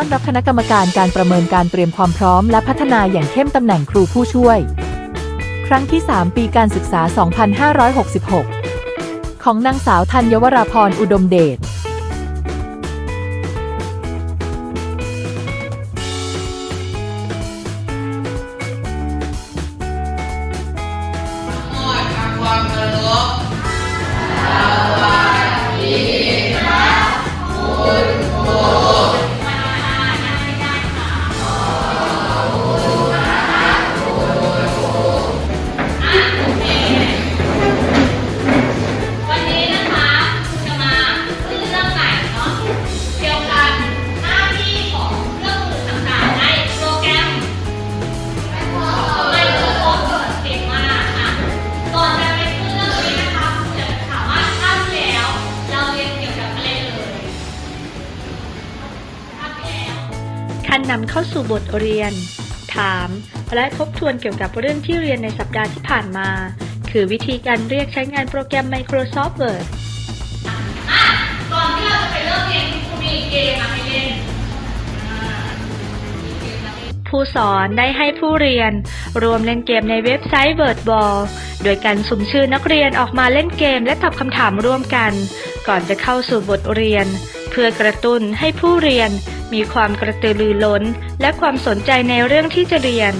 ต้อนรับคณะกรรมการการประเมินการเตรียมความพร้อมและพัฒนาอย่างเข้มตำแหน่งครูผู้ช่วย ครั้งที่ 3 ปีการศึกษา 2566 ของนางสาวธัญวราพรอุดมเดช การนำเข้าสู่บทเรียน ถาม และทบทวนเกี่ยวกับเรื่องที่เรียนในสัปดาห์ที่ผ่านมา คือวิธีการเรียกใช้งานโปรแกรม Microsoft Word อะก่อนที่เราจะไปเริ่มเรียนคุณมีเกมีเกมมาให้เล่นผู้สอนได้ให้ผู้เรียน รวมเล่นเกมในเว็บไซต์ WordBall โดยการสุ่มชื่อนักเรียนออกมาเล่นเกมและตอบคำถามร่วมกัน ก่อนจะเข้าสู่บทเรียน เพื่อกระตุ้นให้ผู้เรียน มีความกระตือรือร้น และความสนใจในเรื่องที่จะเรียน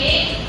A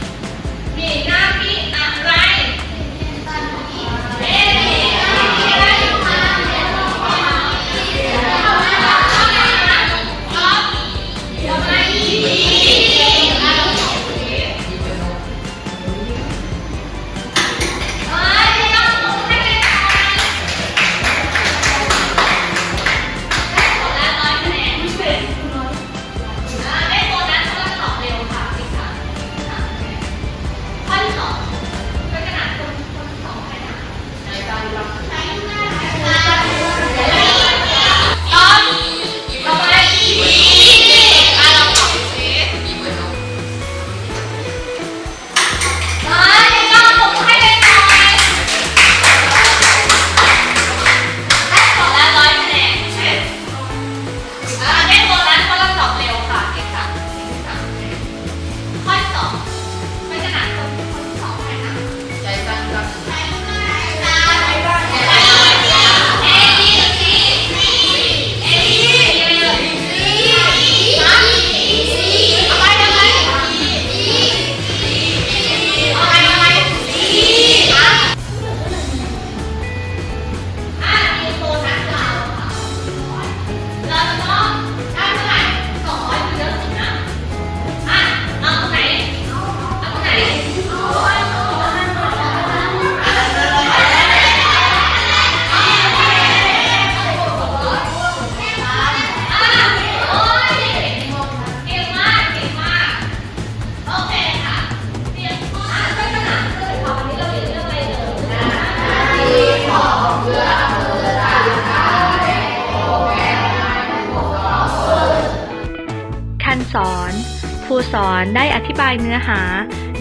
ได้อธิบายเนื้อหา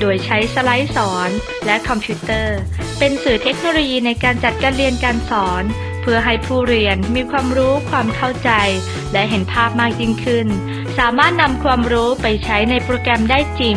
โดยใช้สไลด์สอนและคอมพิวเตอร์ เป็นสื่อเทคโนโลยีในการจัดการเรียนการสอน เพื่อให้ผู้เรียนมีความรู้ความเข้าใจ และเห็นภาพมากยิ่งขึ้น สามารถนำความรู้ไปใช้ในโปรแกรมได้จริง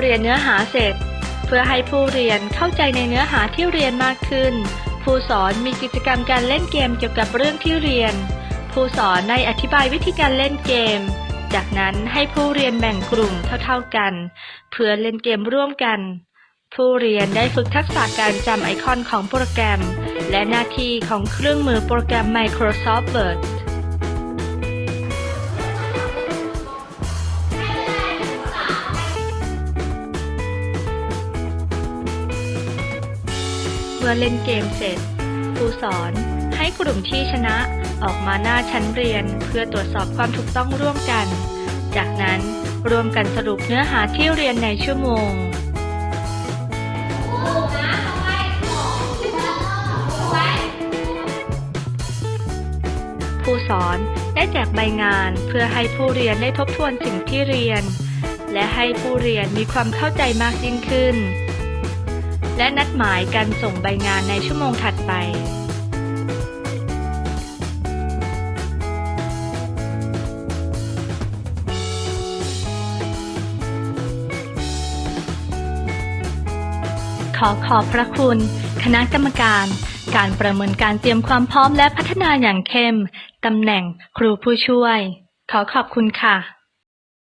เรียนเนื้อหาเสร็จ เพื่อให้ผู้เรียนเข้าใจในเนื้อหาที่เรียนมากขึ้น ผู้สอนมีกิจกรรมการเล่นเกมเกี่ยวกับเรื่องที่เรียน ผู้สอนได้อธิบายวิธีการเล่นเกม จากนั้นให้ผู้เรียนแบ่งกลุ่มเท่าๆกัน เพื่อเล่นเกมร่วมกัน ผู้เรียนได้ฝึกทักษะการจำไอคอนของโปรแกรม และหน้าที่ของเครื่องมือโปรแกรม Microsoft Word มื่อเล่นเกมเสร็จ ครูสอนให้กลุ่มที่ชนะออกมาหน้าชั้นเรียนเพื่อตรวจสอบความถูกต้องร่วมกัน จากนั้นรวมกันสรุปเนื้อหาที่เรียนในชั่วโมงผู้สอนได้แจกใบงานเพื่อให้ผู้เรียนได้ทบทวนสิ่งที่เรียน และให้ผู้เรียนมีความเข้าใจมากยิ่งขึ้น และนัดหมายการส่งใบงานในชั่วโมงถัดไปขอขอบพระคุณ คณะกรรมการ การประเมินการเตรียมความพร้อมและพัฒนาอย่างเข้ม ตำแหน่งครูผู้ช่วย ขอขอบคุณค่ะ